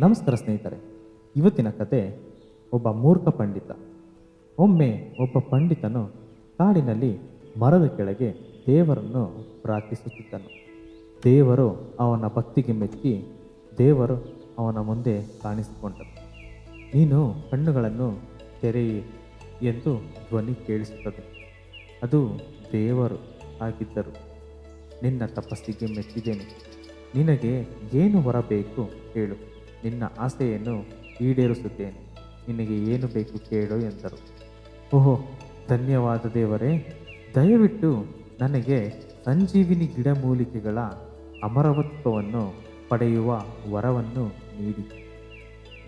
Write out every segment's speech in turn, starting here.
ನಮಸ್ಕಾರ ಸ್ನೇಹಿತರೆ, ಇವತ್ತಿನ ಕತೆ ಒಬ್ಬ ಮೂರ್ಖ ಪಂಡಿತ. ಒಮ್ಮೆ ಒಬ್ಬ ಪಂಡಿತನು ಕಾಡಿನಲ್ಲಿ ಮರದ ಕೆಳಗೆ ದೇವರನ್ನು ಪ್ರಾರ್ಥಿಸುತ್ತಿದ್ದನು. ದೇವರು ಅವನ ಭಕ್ತಿಗೆ ಮೆಚ್ಚಿ ದೇವರು ಅವನ ಮುಂದೆ ಕಾಣಿಸಿಕೊಂಡನು. ನೀನು ಕಣ್ಣುಗಳನ್ನು ತೆರೆಯಿ ಎಂದು ಧ್ವನಿ ಕೇಳಿಸುತ್ತದೆ. ಅದು ದೇವರು ಆಗಿದ್ದರು. ನಿನ್ನ ತಪಸ್ಸಿಗೆ ಮೆಚ್ಚಿದ್ದೇನೆ. ನಿನಗೆ ಏನು ಬರಬೇಕು ಹೇಳು. ನಿನ್ನ ಆಸೆಯನ್ನು ಈಡೇರಿಸುತ್ತೇನೆ. ನಿನಗೆ ಏನು ಬೇಕು ಕೇಳು ಎಂದರು. ಓಹೋ, ಧನ್ಯವಾದ ದೇವರೇ. ದಯವಿಟ್ಟು ನನಗೆ ಸಂಜೀವಿನಿ ಗಿಡಮೂಲಿಕೆಗಳ ಅಮರವತ್ವವನ್ನು ಪಡೆಯುವ ವರವನ್ನು ನೀಡಿ.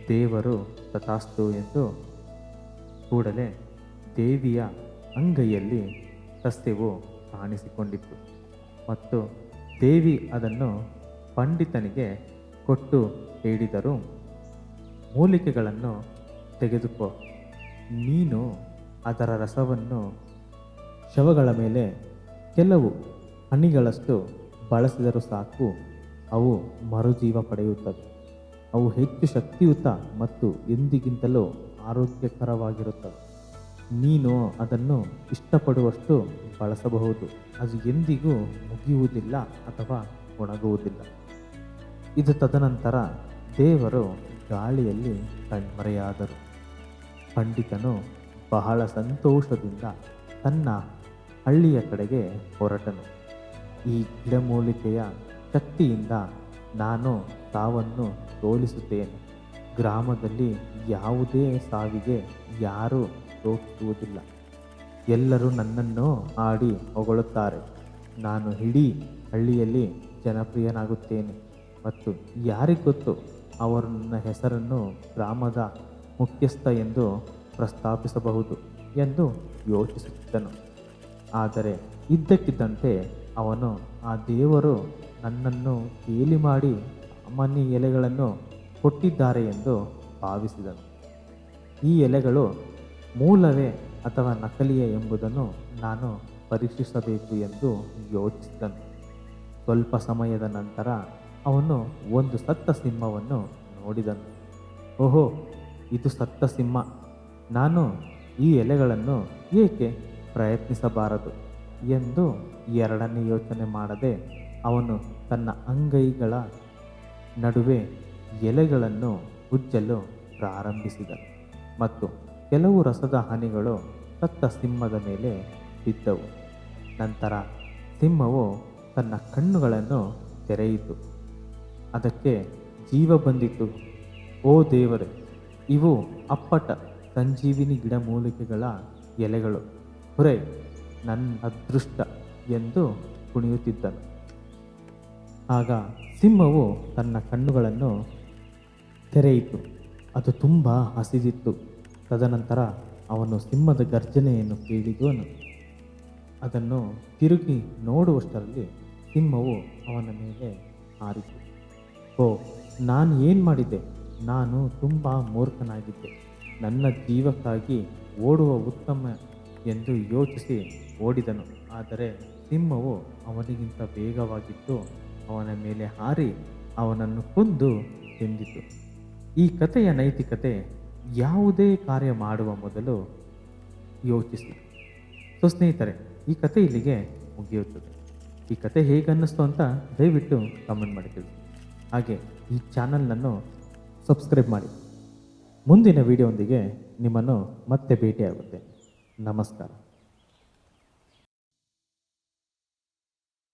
ದೇವರು ತಥಾಸ್ತು ಎಂದು ಕೂಡಲೇ ದೇವಿಯ ಅಂಗೈಯಲ್ಲಿ ಸಸ್ಯವು ಕಾಣಿಸಿಕೊಂಡಿತ್ತು ಮತ್ತು ದೇವಿ ಅದನ್ನು ಪಂಡಿತನಿಗೆ ಕೊಟ್ಟು ಹೇಳಿದರು, ಮೂಲಿಕೆಗಳನ್ನು ತೆಗೆದುಕೋ, ನೀನು ಅದರ ರಸವನ್ನು ಶವಗಳ ಮೇಲೆ ಕೆಲವು ಹನಿಗಳಷ್ಟು ಬಳಸಿದರೂ ಸಾಕು, ಅವು ಮರುಜೀವ ಪಡೆಯುತ್ತವೆ. ಅವು ಹೆಚ್ಚು ಶಕ್ತಿಯುತ ಮತ್ತು ಎಂದಿಗಿಂತಲೂ ಆರೋಗ್ಯಕರವಾಗಿರುತ್ತವೆ. ನೀನು ಅದನ್ನು ಇಷ್ಟಪಡುವಷ್ಟು ಬಳಸಬಹುದು. ಅದು ಎಂದಿಗೂ ಮುಗಿಯುವುದಿಲ್ಲ ಅಥವಾ ಒಣಗುವುದಿಲ್ಲ. ಇದು ತದನಂತರ ದೇವರು ಗಾಳಿಯಲ್ಲಿ ಕಣ್ಮರೆಯಾದರು. ಪಂಡಿತನು ಬಹಳ ಸಂತೋಷದಿಂದ ತನ್ನ ಹಳ್ಳಿಯ ಕಡೆಗೆ ಹೊರಟನು. ಈ ಗಿಡಮೂಲಿಕೆಯ ಶಕ್ತಿಯಿಂದ ನಾನು ತಾವನ್ನು ಸೋಲಿಸುತ್ತೇನೆ ಗ್ರಾಮದಲ್ಲಿ ಯಾವುದೇ ಸಾವಿಗೆ ಯಾರೂ ಸೋಕಿಸುವುದಿಲ್ಲ ಎಲ್ಲರೂ ನನ್ನನ್ನು ಆಡಿ ಹೊಗಳುತ್ತಾರೆ. ನಾನು ಇಡೀ ಹಳ್ಳಿಯಲ್ಲಿ ಜನಪ್ರಿಯನಾಗುತ್ತೇನೆ. ಮತ್ತು ಯಾರಿಗೊತ್ತು ಅವರು ನನ್ನ ಹೆಸರನ್ನು ಗ್ರಾಮದ ಮುಖ್ಯಸ್ಥ ಎಂದು ಪ್ರಸ್ತಾಪಿಸಬಹುದು ಎಂದು ಯೋಚಿಸುತ್ತಿದ್ದನು. ಆದರೆ ಇದ್ದಕ್ಕಿದ್ದಂತೆ ಅವನು ಆ ದೇವರು ನನ್ನನ್ನು ಗೇಲಿ ಮಾಡಿ ಸಾಮಾನ್ಯ ಎಲೆಗಳನ್ನು ಕೊಟ್ಟಿದ್ದಾರೆ ಎಂದು ಭಾವಿಸಿದನು. ಈ ಎಲೆಗಳು ಮೂಲವೇ ಅಥವಾ ನಕಲಿಯೇ ಎಂಬುದನ್ನು ನಾನು ಪರೀಕ್ಷಿಸಬೇಕು ಎಂದು ಯೋಚಿಸಿದನು. ಸ್ವಲ್ಪ ಸಮಯದ ನಂತರ ಅವನು ಒಂದು ಸತ್ತ ಸಿಂಹವನ್ನು ನೋಡಿದನು. ಓಹೋ, ಇದು ಸತ್ತ ಸಿಂಹ. ನಾನು ಈ ಎಲೆಗಳನ್ನು ಏಕೆ ಪ್ರಯತ್ನಿಸಬಾರದು ಎಂದು ಎರಡನೇ ಯೋಚನೆ ಮಾಡದೆ ಅವನು ತನ್ನ ಅಂಗೈಗಳ ನಡುವೆ ಎಲೆಗಳನ್ನು ಉಜ್ಜಲು ಪ್ರಾರಂಭಿಸಿದನು. ಮತ್ತು ಕೆಲವು ರಸದ ಹನಿಗಳು ಸತ್ತ ಸಿಂಹದ ಮೇಲೆ ಬಿದ್ದವು. ನಂತರ ಸಿಂಹವು ತನ್ನ ಕಣ್ಣುಗಳನ್ನು ತೆರೆಯಿತು. ಅದಕ್ಕೆ ಜೀವ ಬಂದಿತು. ಓ ದೇವರೇ, ಇವು ಅಪ್ಪಟ ಸಂಜೀವಿನಿ ಗಿಡಮೂಲಿಕೆಗಳ ಎಲೆಗಳು. ಹೊರೆ ನನ್ನ ಅದೃಷ್ಟ ಎಂದು ಕುಣಿಯುತ್ತಿದ್ದನು. ಆಗ ಸಿಂಹವು ತನ್ನ ಕಣ್ಣುಗಳನ್ನು ತೆರೆಯಿತು. ಅದು ತುಂಬ ಹಸಿದಿತ್ತು. ತದನಂತರ ಅವನು ಸಿಂಹದ ಗರ್ಜನೆಯನ್ನು ಕೇಳಿದನು ಅದನ್ನು ತಿರುಗಿ ನೋಡುವಷ್ಟರಲ್ಲಿ ಸಿಂಹವು ಅವನ ಮೇಲೆ ಹಾರಿತು. ಓ, ನಾನು ಏನು ಮಾಡಿದ್ದೆ? ನಾನು ತುಂಬ ಮೂರ್ಖನಾಗಿದ್ದೆ. ನನ್ನ ಜೀವಕ್ಕಾಗಿ ಓಡುವ ಉತ್ತಮ ಎಂದು ಯೋಚಿಸಿ ಓಡಿದನು. ಆದರೆ ಸಿಂಹವು ಅವನಿಗಿಂತ ವೇಗವಾಗಿದ್ದು ಅವನ ಮೇಲೆ ಹಾರಿ ಅವನನ್ನು ಕೊಂದು ತಿಂದಿತು. ಈ ಕಥೆಯ ನೈತಿಕತೆ ಯಾವುದೇ ಕಾರ್ಯ ಮಾಡುವ ಮೊದಲು ಯೋಚಿಸಿ. ಸೊ ಸ್ನೇಹಿತರೆ, ಈ ಕತೆ ಇಲ್ಲಿಗೆ ಮುಗಿಯುತ್ತದೆ. ಈ ಕತೆ ಹೇಗೆ ಅನ್ನಿಸ್ತು ಅಂತ ದಯವಿಟ್ಟು ಕಮೆಂಟ್ ಮಾಡಿ ತಿಳಿಸಿ. ಹಾಗೆ ಈ ಚಾನಲ್ನನ್ನು ಸಬ್ಸ್ಕ್ರೈಬ್ ಮಾಡಿ. ಮುಂದಿನ ವಿಡಿಯೋಂದಿಗೆ ನಿಮ್ಮನ್ನು ಮತ್ತೆ ಭೇಟಿಯಾಗುತ್ತೆ. ನಮಸ್ಕಾರ.